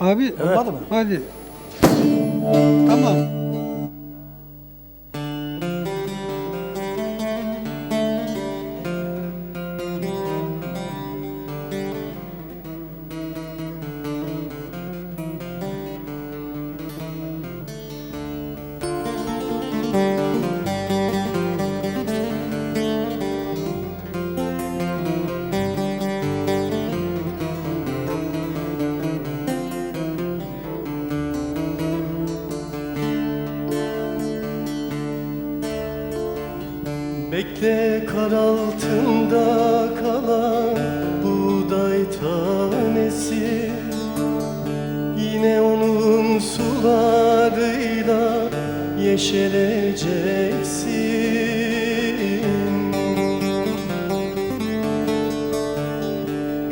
Abi Olmadı mı? hadi. Tamam. Bekle kar altında kalan buğday tanesi. Yine onun sularıyla yeşereceksin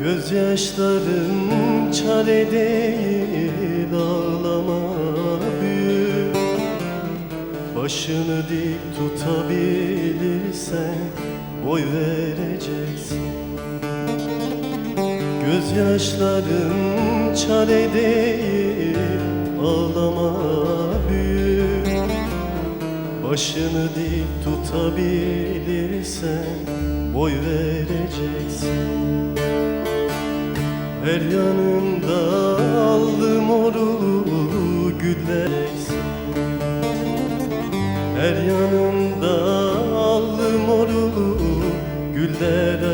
Gözyaşların çare değil ağlama Başını dik tutabilirsen boy vereceksin. Gözyaşların çare değil ağlama büyük. Başını dik tutabilirsen boy vereceksin. Her yanımda aldım oru güller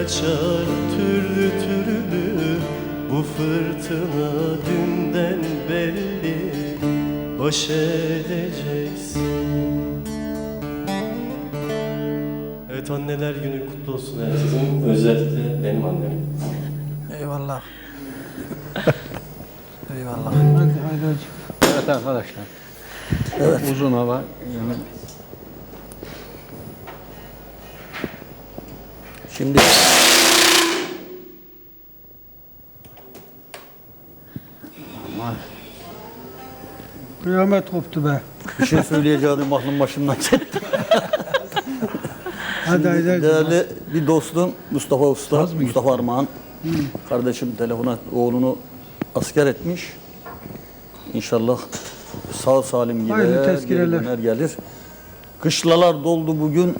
açar türlü türlü Bu fırtına dünden belli Baş edeceksin Evet anneler günü kutlu olsun herkesin. Özellikle benim annem. Eyvallah. Eyvallah. Hadi hadi. Evet arkadaşlar. Uzun hava. Yani Şimdi Kıyamet koptu be. Bir şey söyleyeceğim aklım başımdan gitti. Hadi hadi hadi. Değerli bir dostum Mustafa Usta, Mustafa Armağan. Kardeşim telefona oğlunu asker etmiş. İnşallah sağ salim Hayırlı gider, geri tezkireler. döner gelir. Kışlalar doldu bugün,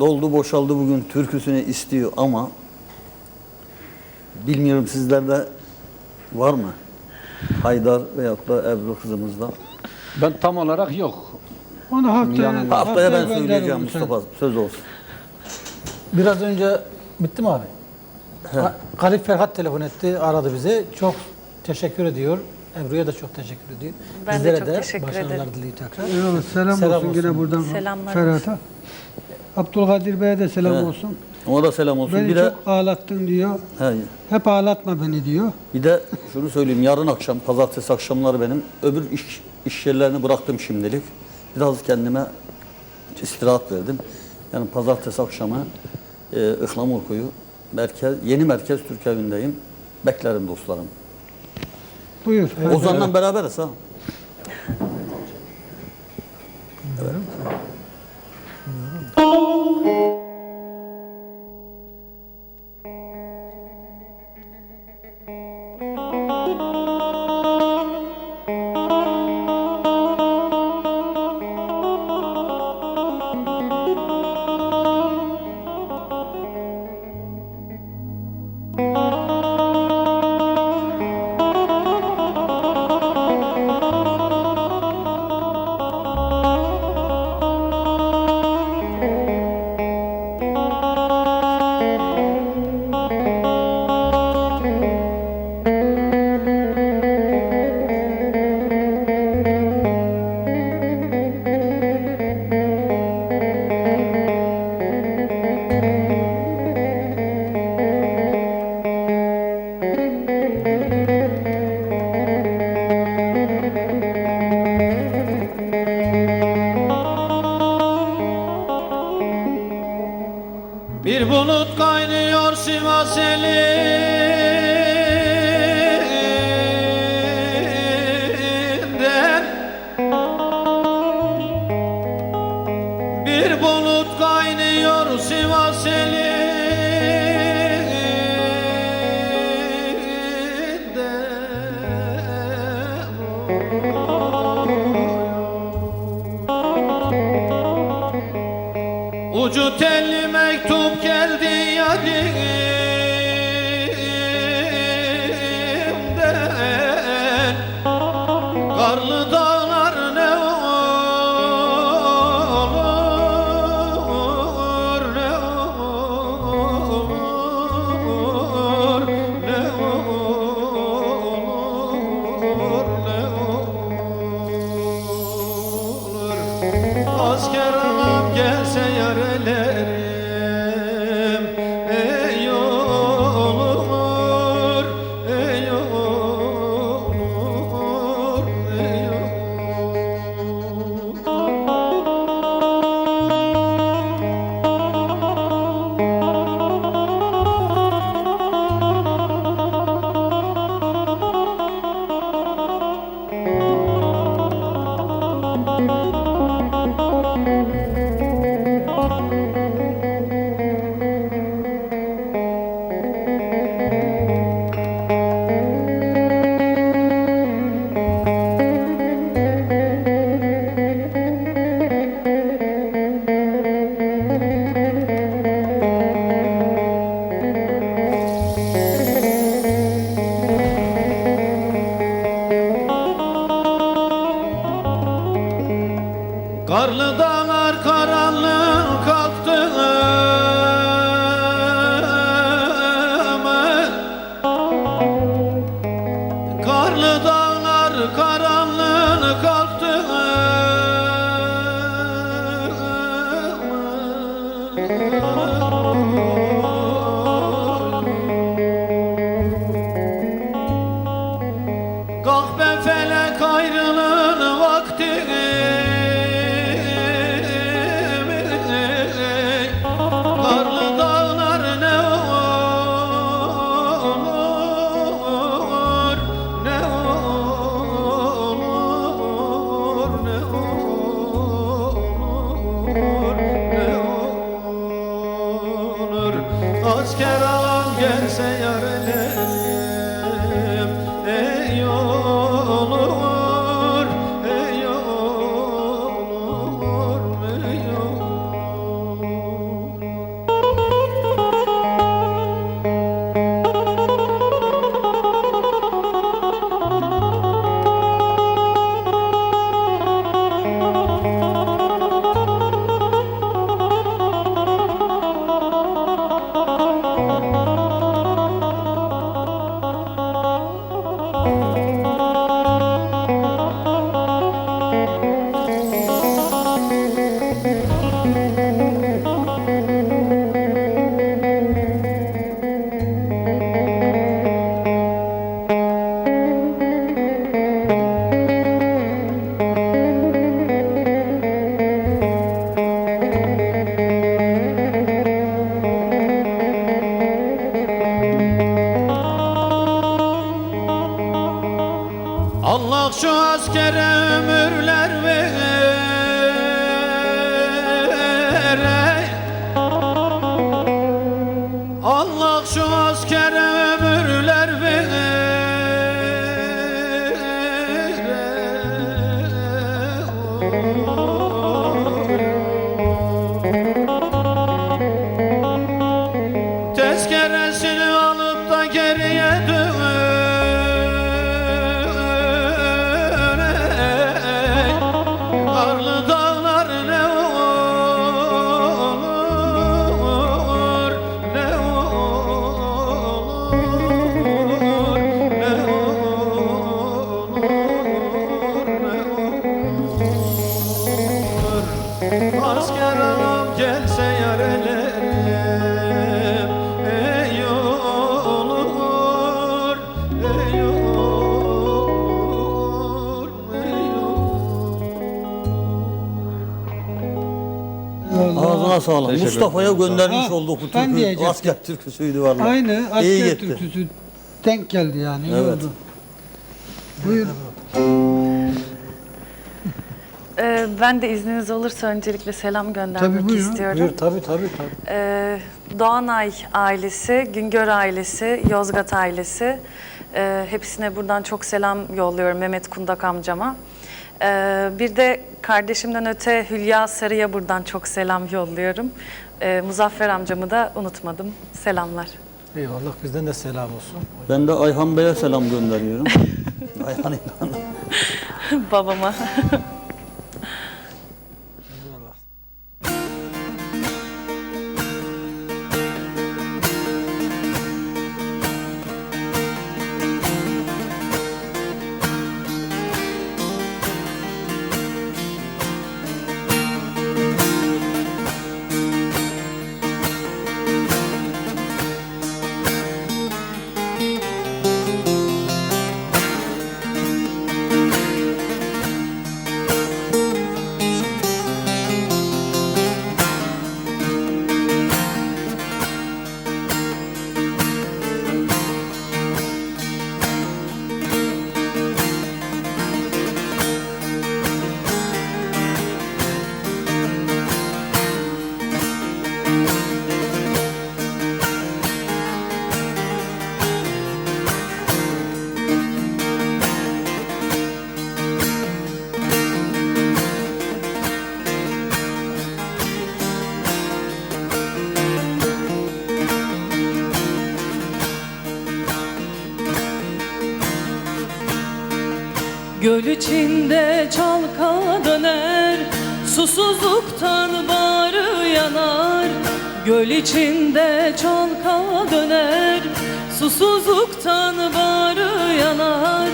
doldu boşaldı bugün türküsünü istiyor ama bilmiyorum sizlerde var mı? Haydar veyahut da Ebru kızımızda. ben tam olarak yok. Onu haftaya, Yanında. Haftaya ben söyleyeceğim. Mustafa, söz olsun. biraz önce bitti mi abi? Ha, Galip Ferhat telefon etti, aradı bize. Çok teşekkür ediyor. Ebru'ya da çok teşekkür ediyor. Ben de Bizlere çok de teşekkür başarılar ederim. diliyor tekrar. Eyvallah, selam, Selam olsun, olsun. yine buradan Selamlar Ferhat'a. Abdülkadir Bey'e de selam He. olsun. Ona da selam olsun. Beni bir de çok ağlattın diyor. he, Hep ağlatma beni diyor. Bir de şunu söyleyeyim, yarın akşam, pazartesi akşamları benim öbür iş, iş yerlerini bıraktım şimdilik. Biraz kendime istirahat verdim. Yani pazartesi akşamı e, Ihlamurkuyu, merkez, yeni merkez Türk evindeyim. Beklerim dostlarım. Buyur. Ozan'la beraberiz ha. Bir kaynıyor Sivas elinde Ucu telli Kalk be felek ayrılığın Sağlık. Teşekkür Mustafa'ya göndermiş Ha, olduk bu ben türkü. diyecektim. Asker türküsüydü vallahi. Aynı İyi asker gitti. türküsü denk geldi yani. iyi Evet. oldu. Buyur. Ee, ben de izniniz olursa öncelikle selam göndermek Tabii, buyurun. istiyorum. Buyur tabii tabii tabii. Ee, Doğanay ailesi, Güngör ailesi, Yozgat ailesi. Ee, hepsine buradan çok selam yolluyorum Mehmet Kundak amcama. Ee, bir de kardeşimden öte Hülya Sarı'ya buradan çok selam yolluyorum. Ee, Muzaffer amcamı da unutmadım. Selamlar. Eyvallah bizden de selam olsun. Ben de Ayhan Bey'e selam gönderiyorum. Ayhan İlhan. Babama. Göl içinde çalka döner Susuzluktan bağrı yanar. Göl içinde çalka döner Susuzluktan bağrı yanar.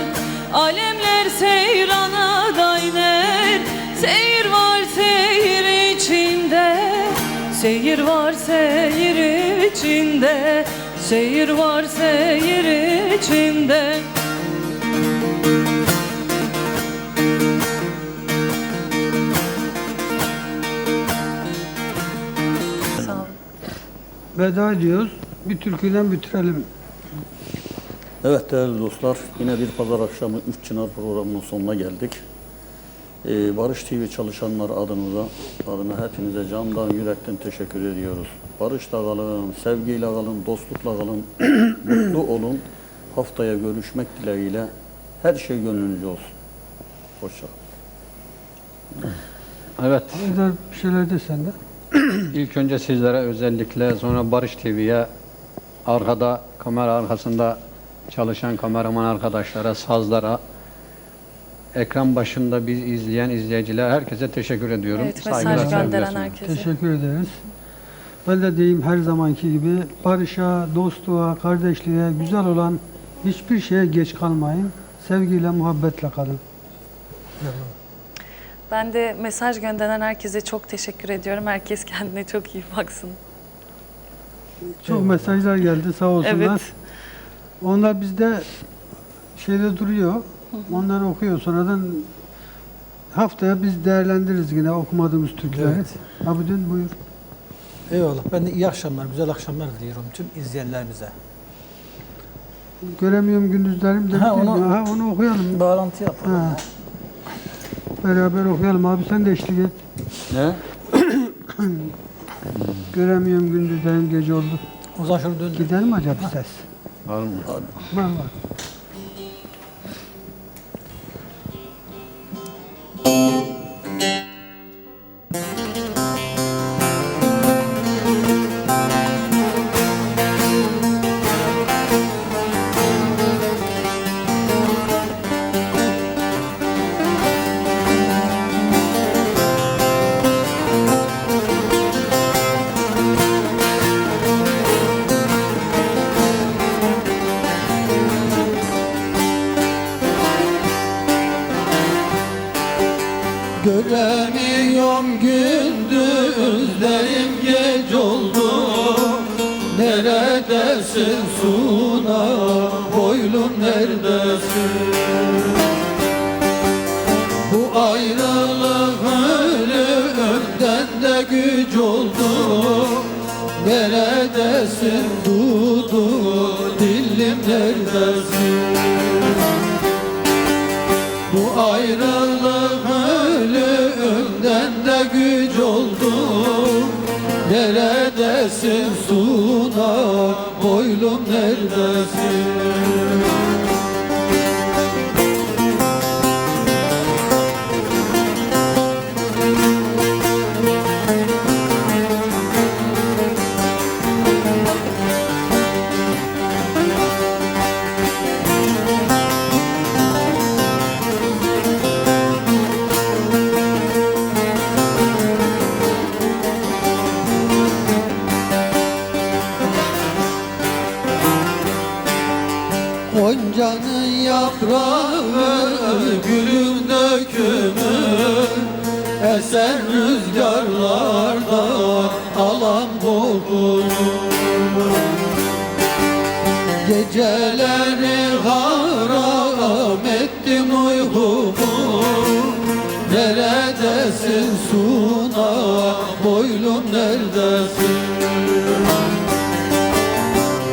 Alemler seyrana dayner Seyir var seyir içinde. Seyir var seyir içinde Seyir var seyir içinde. Sağ Veda ediyoruz. Bir türküden bitirelim. Evet değerli dostlar, yine bir pazar akşamı Üç Çınar programının sonuna geldik. Ee, Barış TV çalışanlar adınıza, adına hepinize candan yürekten teşekkür ediyoruz. Barışla kalın, sevgiyle kalın, dostlukla kalın, mutlu olun. Haftaya görüşmek dileğiyle her şey gönlünüzce olsun. Hoşçakalın. Evet, bir şeyler de sende. İlk önce sizlere özellikle sonra Barış TV'ye arkada, kamera arkasında çalışan kameraman arkadaşlara, sazlara, ekran başında biz izleyen izleyiciler herkese teşekkür ediyorum. Evet, Saygılar, mesaj sevgiler gönderen sunuyorum. herkese. Teşekkür ederiz. Ben de diyeyim her zamanki gibi barışa, dostluğa, kardeşliğe, güzel olan hiçbir şeye geç kalmayın. Sevgiyle, muhabbetle kalın. Ben de mesaj gönderen herkese çok teşekkür ediyorum. Herkes kendine çok iyi baksın. Çok mesajlar geldi sağ olsunlar. Evet. Onlar bizde şeyde duruyor. Onları okuyor. Sonradan haftaya biz değerlendiririz yine okumadığımız türküleri. Evet. Abidin buyur. Eyvallah. Ben de iyi akşamlar, güzel akşamlar diliyorum tüm izleyenlerimize. Göremiyorum gündüzlerim de. Ha, onu- ha, onu okuyalım. Bağlantı yapalım. Ha. Beraber okuyalım abi sen de eşlik et. Ne? Göremiyorum gündüzlerim gece oldu. O zaman şunu döndür. Gider mi acaba ses? Var mı? Var var. Neredesin? Dudu dilim neredesin? Bu ayrılık ölümden de güç oldu. Neredesin? Suna boylum neredesin uykumu Neredesin suna? Boylum neredesin?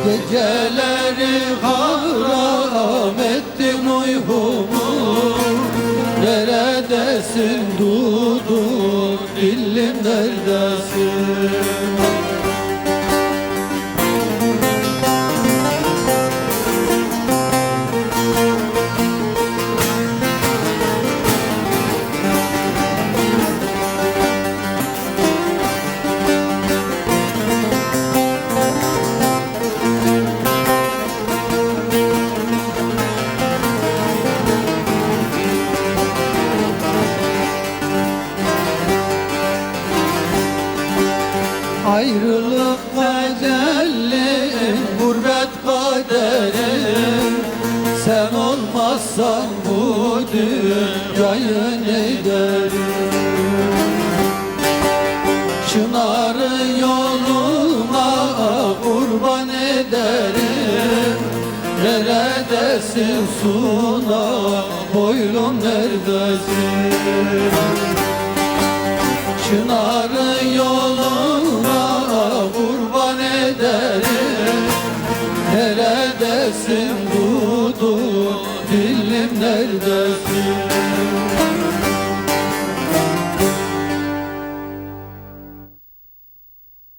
Geceleri haram ettim uykumu. Neredesin dudu dillim neredesin Neredesin suna, boylum neredesin? Çınarın yoluna kurban ederim. Neredesin dudu, dilim neredesin